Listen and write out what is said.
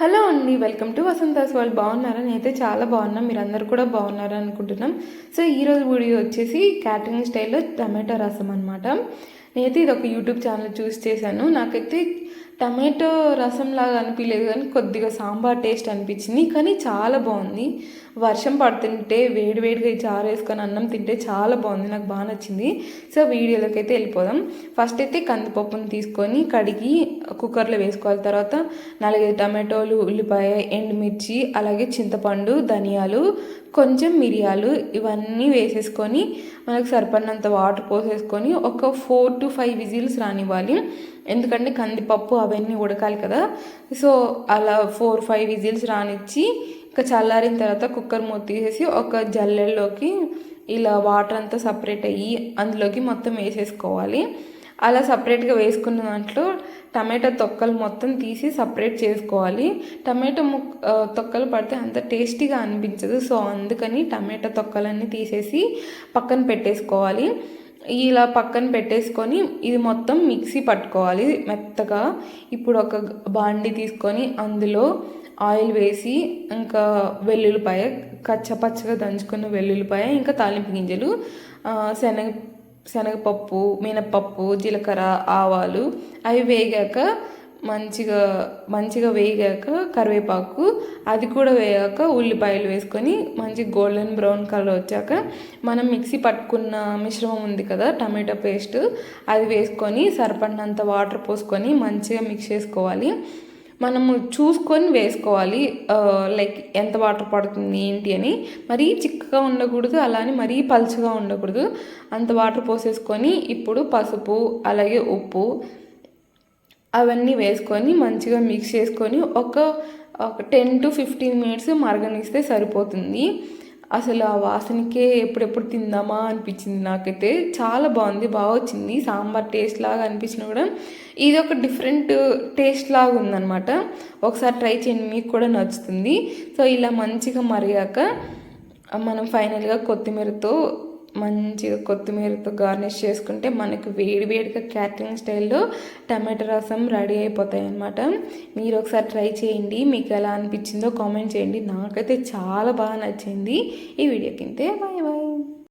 Hello అండి welcome to Vasantha's వాళ్ళు బాగున్నారా? నేనైతే చాలా బాగున్నాం మీరందరూ కూడా బాగున్నారా అనుకుంటున్నాం. సో ఈరోజు వీడియో వచ్చేసి క్యాటరింగ్ స్టైల్లో టమాటో రసం అనమాట నేనైతే ఇది ఒక యూట్యూబ్ ఛానల్ చూస్ చేశాను. నాకైతే టమాటో రసంలాగా అనిపించలేదు కానీ కొద్దిగా సాంబార్ టేస్ట్ అనిపించింది. కానీ చాలా బాగుంది. వర్షం పడుతుంటే వేడి వేడిగా చారు వేసుకొని అన్నం తింటే చాలా బాగుంది. నాకు బాగా నచ్చింది. సో వీడియోలోకి అయితే వెళ్ళిపోదాం. ఫస్ట్ అయితే కందిపప్పును తీసుకొని కడిగి కుక్కర్లో వేసుకోవాలి. తర్వాత నాలుగైదు టమాటోలు ఉల్లిపాయ ఎండుమిర్చి అలాగే చింతపండు ధనియాలు కొంచెం మిరియాలు ఇవన్నీ వేసేసుకొని మనకు సరిపడినంత వాటర్ పోసేసుకొని ఒక ఫోర్ టు ఫైవ్ విజిల్స్ రానివ్వాలి. ఎందుకంటే కందిపప్పు అవన్నీ ఉడకాలి కదా. సో అలా ఫోర్ ఫైవ్ విజిల్స్ రానిచ్చి ఇంకా చల్లారిన తర్వాత కుక్కర్ మూత తీసేసి ఒక జల్లెల్లోకి ఇలా వాటర్ అంతా సపరేట్ అయ్యి అందులోకి మొత్తం వేసేసుకోవాలి. అలా సపరేట్గా వేసుకున్న దాంట్లో టమాటా తొక్కలు మొత్తం తీసి సపరేట్ చేసుకోవాలి. టమాటా ముక్ తొక్కలు పడితే అంత టేస్టీగా అనిపించదు. సో అందుకని టమాటా తొక్కలన్నీ తీసేసి పక్కన పెట్టేసుకోవాలి. ఇలా పక్కన పెట్టేసుకొని ఇది మొత్తం మిక్సీ పట్టుకోవాలి మెత్తగా. ఇప్పుడు ఒక బాండి తీసుకొని అందులో ఆయిల్ వేసి ఇంకా వెల్లుల్లిపాయ కచ్చపచ్చగా దంచుకున్న వెల్లుల్లిపాయ ఇంకా తాలింపు గింజలు శనగ శనగపప్పు మినపప్పు జీలకర్ర ఆవాలు అవి వేగాక మంచిగా మంచిగా వేగాక కరివేపాకు అది కూడా వేగాక ఉల్లిపాయలు వేసుకొని మంచి గోల్డెన్ బ్రౌన్ కలర్ వచ్చాక మనం మిక్సీ పట్టుకున్న మిశ్రమం ఉంది కదా టమాటో పేస్ట్ అది వేసుకొని సరిపడినంత వాటర్ పోసుకొని మంచిగా మిక్స్ చేసుకోవాలి. మనము చూసుకొని వేసుకోవాలి లైక్ ఎంత వాటర్ పడుతుంది ఏంటి అని. మరీ చిక్కగా ఉండకూడదు అలానే మరీ పలుచగా ఉండకూడదు. అంత వాటర్ పోసేసుకొని ఇప్పుడు పసుపు అలాగే ఉప్పు అవన్నీ వేసుకొని మంచిగా మిక్స్ చేసుకొని ఒక ఒక టెన్ టు ఫిఫ్టీన్ మినిట్స్ మరగనిస్తే సరిపోతుంది. అసలు ఆ వాసనకే ఎప్పుడెప్పుడు తిందామా అనిపించింది నాకైతే. చాలా బాగుంది బాగా వచ్చింది. సాంబార్ టేస్ట్ లాగా అనిపించిన కూడా ఇది ఒక డిఫరెంట్ టేస్ట్ లాగా ఉందన్నమాట. ఒకసారి ట్రై చేయండి మీకు కూడా నచ్చుతుంది. సో ఇలా మంచిగా మరిగాక మనం ఫైనల్గా కొత్తిమీరతో మంచిగా కొత్తిమీరతో గార్నిష్ చేసుకుంటే మనకు వేడి వేడిగా క్యాటరింగ్ స్టైల్లో టమాటో రసం రెడీ అయిపోతాయి అన్నమాట. మీరు ఒకసారి ట్రై చేయండి. మీకు ఎలా అనిపించిందో కామెంట్ చేయండి. నాకైతే చాలా బాగా నచ్చింది. ఈ వీడియో కింతే బాయ్ బాయ్.